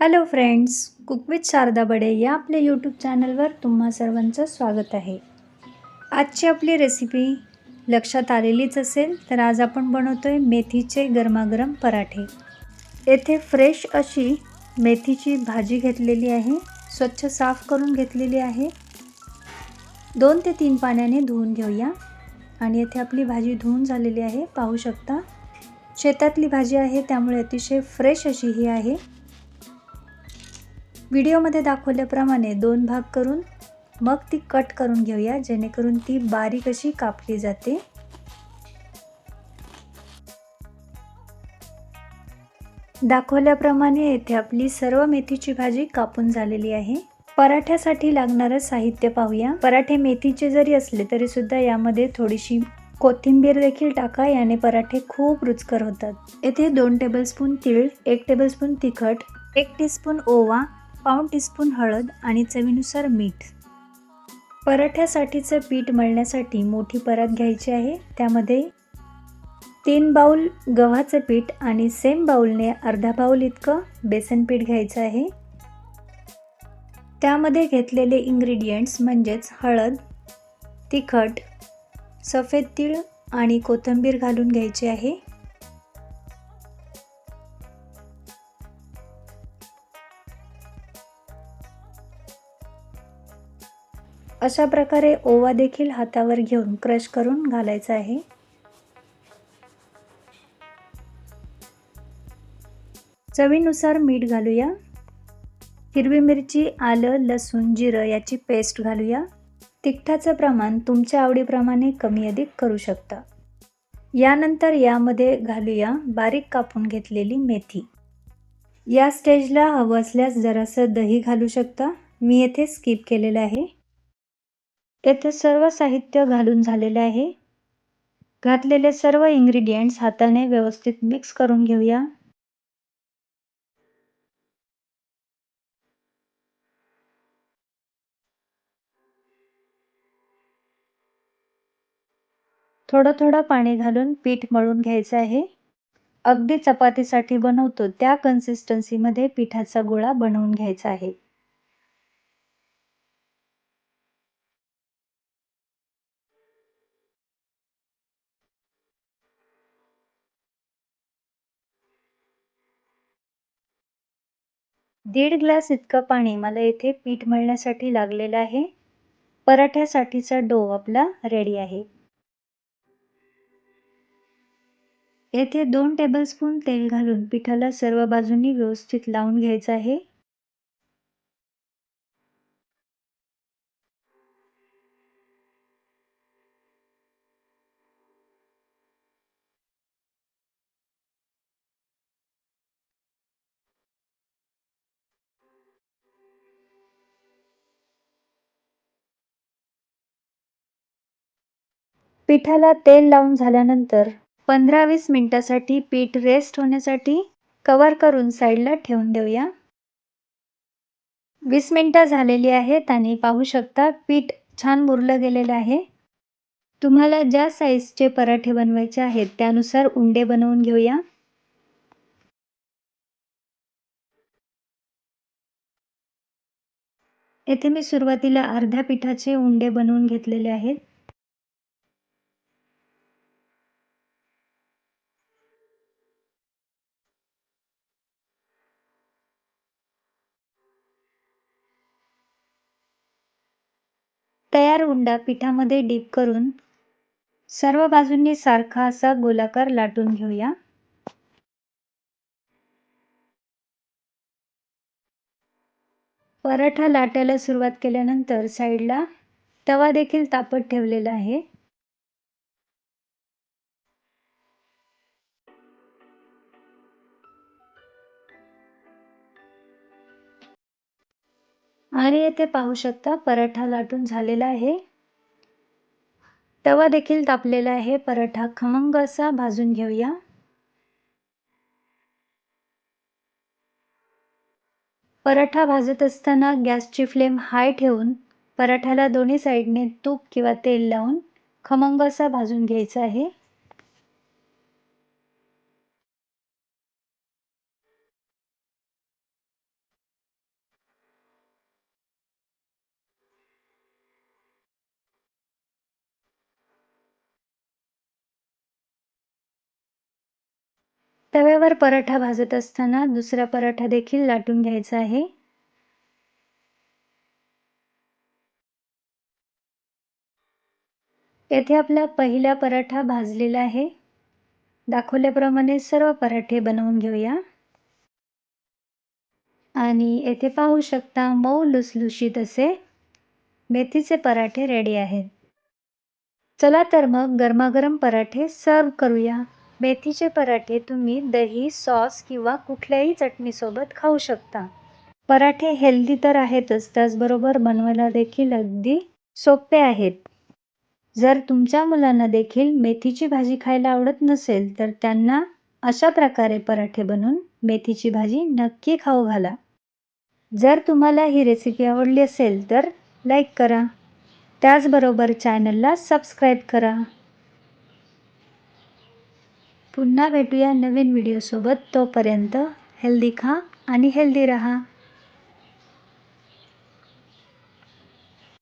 Hello friends cook with Sharada Bade या आपल्या YouTube चॅनलवर तुम्हा सर्वांचं स्वागत आहे. आजची आपली रेसिपी लक्षात आलेलीच असेल तर आज आपण बनवतो आहे मेथीचे गरमागरम पराठे. येथे फ्रेश अशी मेथीची भाजी घेतलेली आहे स्वच्छ साफ करून घेतलेली आहे. दोन ते तीन पाण्याने धुवून घेऊया. आणि येथे आपली भाजी धुवून झालेली आहे पाहू शकता. शेतातली भाजी आहे त्यामुळे अतिशय फ्रेश अशी ही आहे. व्हिडिओमध्ये दाखवल्याप्रमाणे दोन भाग करून मग ती कट करून घेऊया जेणेकरून ती बारीक अशी कापली जाते. दाखवल्याप्रमाणे येथे आपली सर्व मेथीची भाजी कापून झालेली आहे. पराठ्यासाठी लागणारं साहित्य पाहूया. पराठे मेथीचे जरी असले तरी सुद्धा यामध्ये थोडीशी कोथिंबीर देखील टाका याने पराठे खूप रुचकर होतात. येथे दोन टेबलस्पून तीळ एक टेबलस्पून तिखट एक टीस्पून ओवा पाऊण टीस्पून हळद आणि चवीनुसार मीठ. पराठ्यासाठीचं पीठ मळण्यासाठी मोठी परात घ्यायची आहे. त्यामध्ये तीन बाऊल गव्हाचं पीठ आणि सेम बाऊलने अर्धा बाऊल इतकं बेसन पीठ घ्यायचं आहे. त्यामध्ये घेतलेले इंग्रेडियंट्स म्हणजेच हळद तिखट सफेद तीळ आणि कोथिंबीर घालून घ्यायची आहे. अशा प्रकारे ओवा देखील हातावर घेऊन क्रश करून घालायचा आहे. चवीनुसार मीठ घालूया. हिरवी मिरची आलं लसूण जिरं याची पेस्ट घालूया. तिखटाचं प्रमाण तुमच्या आवडीप्रमाणे कमी अधिक करू शकता. यानंतर यामध्ये घालूया बारीक कापून घेतलेली मेथी. या स्टेजला हवं असल्यास जरासं दही घालू शकता. मी येथे स्किप केलेलं आहे. तेथे सर्व साहित्य घालून झालेले आहे. घातलेले सर्व इंग्रेडियंट्स हाताने व्यवस्थित मिक्स करून घेऊया. थोडं थोडं पाणी घालून पीठ मळून घ्यायचं आहे. अगदी चपातीसाठी बनवतो त्या कन्सिस्टन्सीमध्ये पिठाचा गोळा बनवून घ्यायचा आहे. दीड ग्लास इतकं पाणी मला येथे पीठ मळण्यासाठी लागलेलं आहे. पराठ्यासाठीचा डो आपला रेडी आहे. येथे दोन टेबलस्पून तेल घालून पिठाला सर्व बाजूंनी व्यवस्थित लावून घ्यायचं आहे. पिठाला तेल लावून झाल्यानंतर पंधरा वीस मिनिटासाठी पीठ रेस्ट होण्यासाठी कवर करून साईडला ठेवून देऊया. वीस मिनटं झालेली आहेत आणि पाहू शकता पीठ छान मुरलं गेलेलं आहे. तुम्हाला ज्या साईजचे पराठे बनवायचे आहेत त्यानुसार उंडे बनवून घेऊया. येथे मी सुरुवातीला अर्ध्या पिठाचे उंडे बनवून घेतलेले आहेत. तयार उंडा पिठामध्ये डीप करून सर्व बाजूंनी सारखा असा गोलाकार लाटून घेऊया. पराठा लाटायला सुरुवात केल्यानंतर साईडला तवा देखील तापत ठेवलेला आहे. आणि येथे पाहू शकता पराठा लाटून झालेला आहे. तवा देखील तापलेला आहे. पराठा खमंग असा भाजून घेऊया. पराठा भाजत असताना गॅसची फ्लेम हाय ठेवून पराठ्याला दोन्ही साईडने तूप किंवा तेल लावून खमंग असा भाजून घ्यायचा आहे. तव्यावर पराठा भाजत असताना दुसरा पराठा देखील लाटून घ्यायचा आहे. येथे आपला पहिला पराठा भाजलेला आहे. दाखवल्याप्रमाणे सर्व पराठे बनवून घेऊया. आणि येथे पाहू शकता मऊ लुसलुशीत असे मेथीचे पराठे रेडी आहेत. चला तर मग गरमागरम पराठे सर्व करूया. मेथीचे पराठे तुम्ही दही सॉस किंवा कुठल्याही चटणीसोबत खाऊ शकता. पराठे हेल्दी तर आहेतच त्याचबरोबर बनवायला देखील अगदी सोपे आहेत. जर तुमच्या मुलांना देखील मेथीची भाजी खायला आवडत नसेल तर त्यांना अशा प्रकारे पराठे बनवून मेथीची भाजी नक्की खाऊ घाला. जर तुम्हाला ही रेसिपी आवडली असेल तर लाईक करा. त्याचबरोबर चॅनलला सबस्क्राईब करा. पुन्हा भेटूया नवीन व्हिडिओसोबत तोपर्यंत हेल्दी खा आणि हेल्दी रहा.